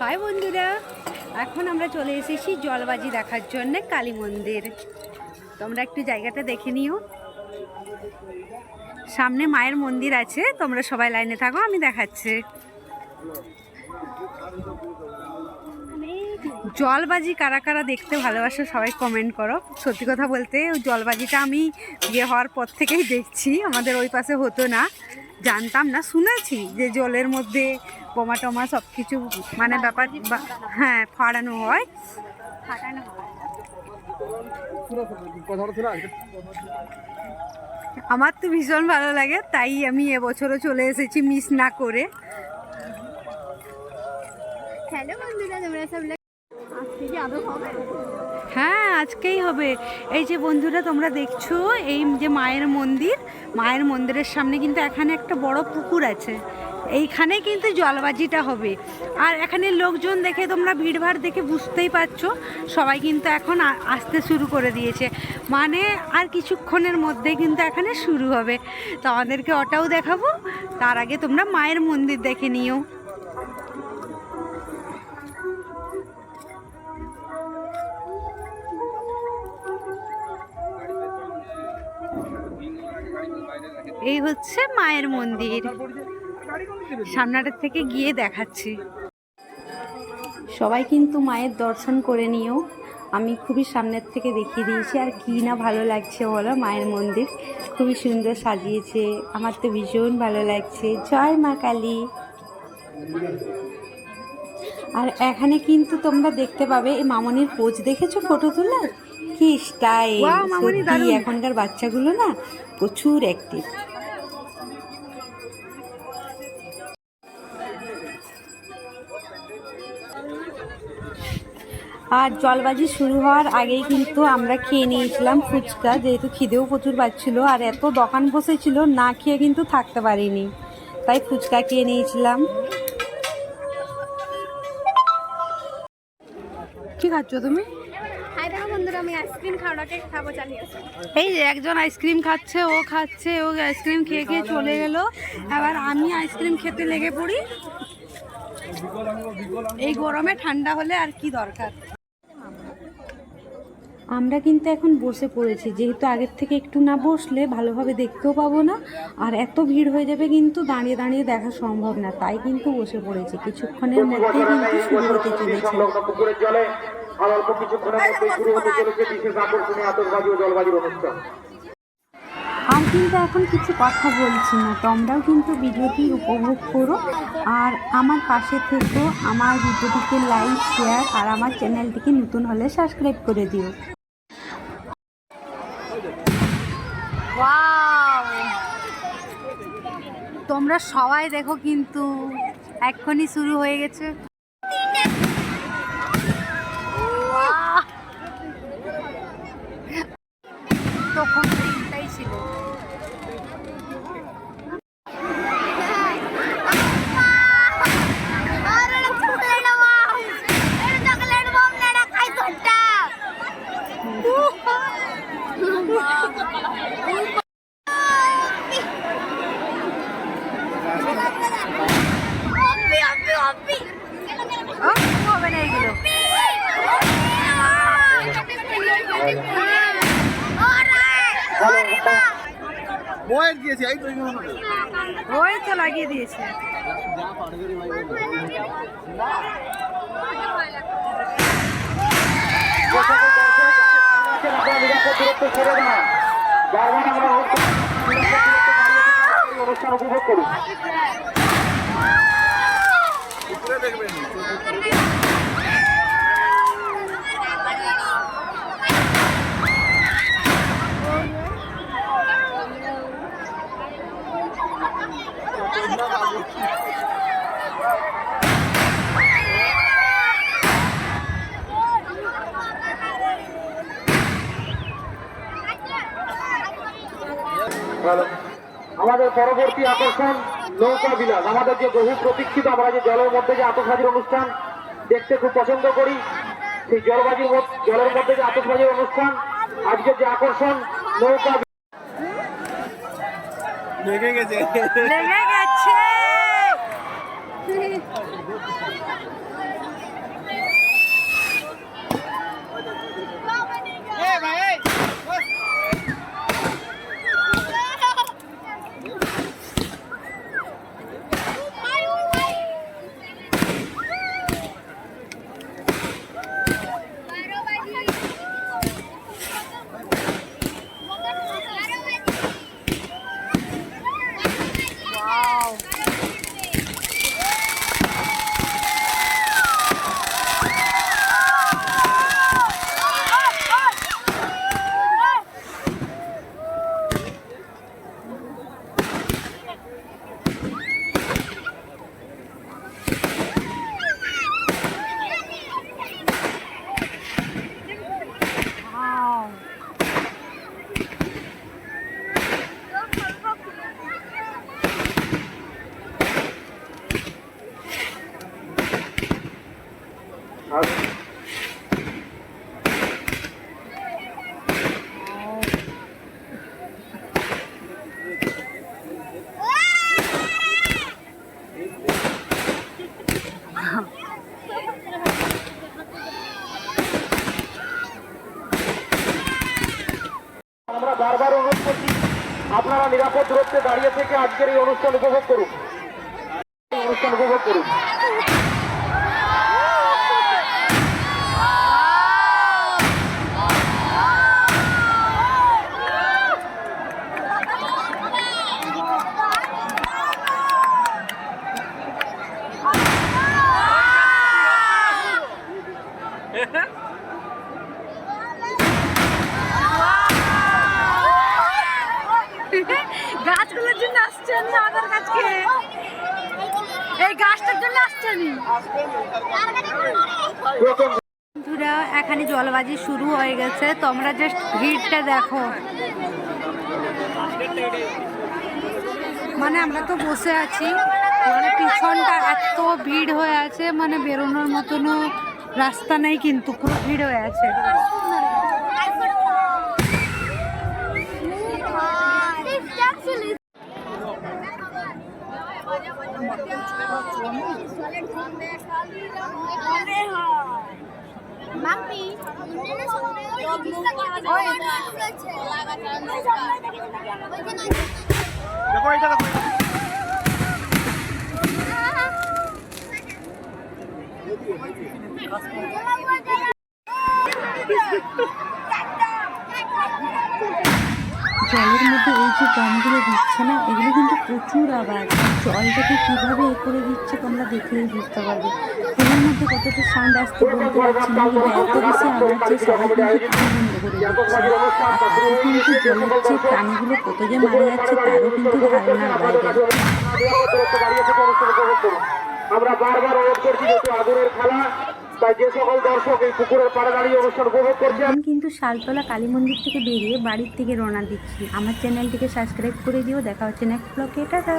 High বন্ধুরা, এখন আমরা চলে এসেছি জলবাজি দেখার জন্য কালী মন্দির। তোমরা একটু জায়গাটা দেখে নিও। সামনে মায়ের মন্দির আছে, তোমরা সবাই লাইনে থাকো, আমি দেখাচ্ছি। জলবাজি কারা কারা দেখতে ভালোবাসো সবাই কমেন্ট করো। সত্যি কথা বলতে, জলবাজিটা আমি বিয়ে হওয়ার পর থেকেই দেখছি, আমাদের ওই পাশে হতো না। জানতাম না, শুনেছি যে জলের মধ্যে বোমা টোমা সব কিছু মানে ব্যাপার হ্যাঁ। ফাড়ানো হয়। আমার তো ভীষণ ভালো লাগে, তাই আমি এবছরও চলে এসেছি মিস না করে। হ্যালো বন্ধুরা, তোমরা সব হ্যাঁ আজকেই হবে। এই যে বন্ধুরা, তোমরা দেখছ এই যে মায়ের মন্দির। মায়ের মন্দিরের সামনে কিন্তু এখানে একটা বড় পুকুর আছে। এইখানে কিন্তু জলবাজিটা হবে। আর এখানে লোকজন দেখে তোমরা ভিড়ভাড় দেখে বুঝতেই পারছ, সবাই কিন্তু এখন আসতে শুরু করে দিয়েছে। মানে আর কিছুক্ষণের মধ্যে কিন্তু এখানে শুরু হবে। তো আমাদেরকে ওটাও দেখাবো। তার আগে তোমরা মায়ের মন্দির দেখে নিও। এই হচ্ছে মায়ের মন্দির। সামনাটার থেকে গিয়ে দেখাচ্ছি। সবাই কিন্তু মায়ের দর্শন করে নিও। আমি খুবই সামনের থেকে দেখিয়ে দিয়েছি আর কি না ভালো লাগছে বলো মায়ের মন্দির। খুবই সুন্দর সাজিয়েছে। আমার তো ভীষণ ভালো লাগছে। জয় মা কালী। আর এখানে কিন্তু তোমরা দেখতে পাবে এই মামনির পোজ। দেখেছ ফটো তোলার? কি স্টাইল এখনকার বাচ্চাগুলো না প্রচুর অ্যাক্টিভ আর জলবাজি শুরু হওয়ার আগেই কিন্তু আমরা খেয়ে নিয়েছিলাম ফুচকা যেহেতু খিদেও প্রচুর পাচ্ছিল আর এত দোকান বসেছিল না খেয়ে কিন্তু থাকতে পারিনি। তাই ফুচকা খেয়ে নিয়েছিলাম। কি খাচ্ছ তুমি? এই যে একজন আইসক্রিম খাচ্ছে ও খাচ্ছে ও আইসক্রিম খেয়ে খেয়ে চলে গেল। এবার আমি আইসক্রিম খেতে লেগে পড়ি। এই গরমে ঠান্ডা হলে আর কি দরকার? আমরা কিন্তু এখন বসে পড়েছি। যেহেতু আগের থেকে একটু না বসলে ভালোভাবে দেখতেও পাবো না আর এত ভিড় হয়ে যাবে কিন্তু দাঁড়িয়ে দাঁড়িয়ে দেখা সম্ভব না তাই কিন্তু বসে পড়েছি। কিছুক্ষণের মধ্যেই কিন্তু শুরু হতে চলেছে সংলগ্ন পুকুরের জলে আর অল্প কিছুক্ষণের মধ্যে শুরু হতে চলেছে বিশেষ আকর্ষণীয় আতশবাজি ও জলবাজির অনুষ্ঠান। আর কিন্তু এখন কিছু কথা বলছি না তোমরাও কিন্তু ভিডিওটি উপভোগ করো। আর আমার পাশে থেকো আমার ভিডিওটিকে লাইক শেয়ার আর আমার চ্যানেলটিকে নতুন হলে সাবস্ক্রাইব করে দিও। তোমরা সবাই দেখো কিন্তু এক্ষুনি শুরু হয়ে গেছে। মোয়ের দিয়েছি এই তো ওই তো লাগিয়ে দিয়েছে অনুষ্ঠান উপভোগ করি ভালো। আমাদের পরবর্তী আকর্ষণ নৌকা বিলাস। আমাদের যে বহু প্রতীক্ষিত আমরা যে জলের মধ্যে যে আতসবাজির অনুষ্ঠান দেখতে খুব পছন্দ করি সেই জলবাজির মধ্যে জলের মধ্যে যে আতসবাজির অনুষ্ঠান আজকের যে আকর্ষণ নৌকা লেগে গেছে। আমরা বারবার অনুরোধ করছি, আপনারা নিরাপদ দূরত্বে দাঁড়িয়ে থেকে আজকের এই অনুষ্ঠান উপভোগ করুন। অনুষ্ঠান উপভোগ করুন। গাছগুলোর জন্য আসছেন না আমাদের কাছকে এই গাছটার জন্য বন্ধুরা, এখানে জলবাজি শুরু হয়ে গেছে। তোমরা জাস্ট ভিড়টা দেখো। মানে আমরা তো বসে আছি। মানে পিছনটা এত ভিড় হয়ে আছে মানে বেরোনোর মতনও রাস্তা নেই কিন্তু পুরো ভিড় হয়ে আছে। দেখো এটা দেখো জলের মধ্যে এই যে গানগুলো দিচ্ছে না এগুলো কিন্তু প্রচুর আওয়াজ। জলটাকে কীভাবে এ করে দিচ্ছে তোমরা দেখলেই বুঝতে পারবে। ফোনের মধ্যে কতটা সাউন্ড আসতে বলতে পারছি না, কিন্তু এত বেশি আওয়াজ যে সবাই কিন্তু বন্ধ করে দিচ্ছে। আর কিন্তু জলের যে প্রাণীগুলো কত যে মারা যাচ্ছে তারও কিন্তু ধারণার বাইরে আমরা বারবার অনুরোধ করছি, যেহেতু আগুনের খেলা এখন কিন্তু শালতলা কালী মন্দির থেকে বেরিয়ে বাড়ির থেকে রওনা দিচ্ছি। আমার চ্যানেলটিকে সাবস্ক্রাইব করে দিও। দেখা হচ্ছে নেক্সট ব্লকে টাটা!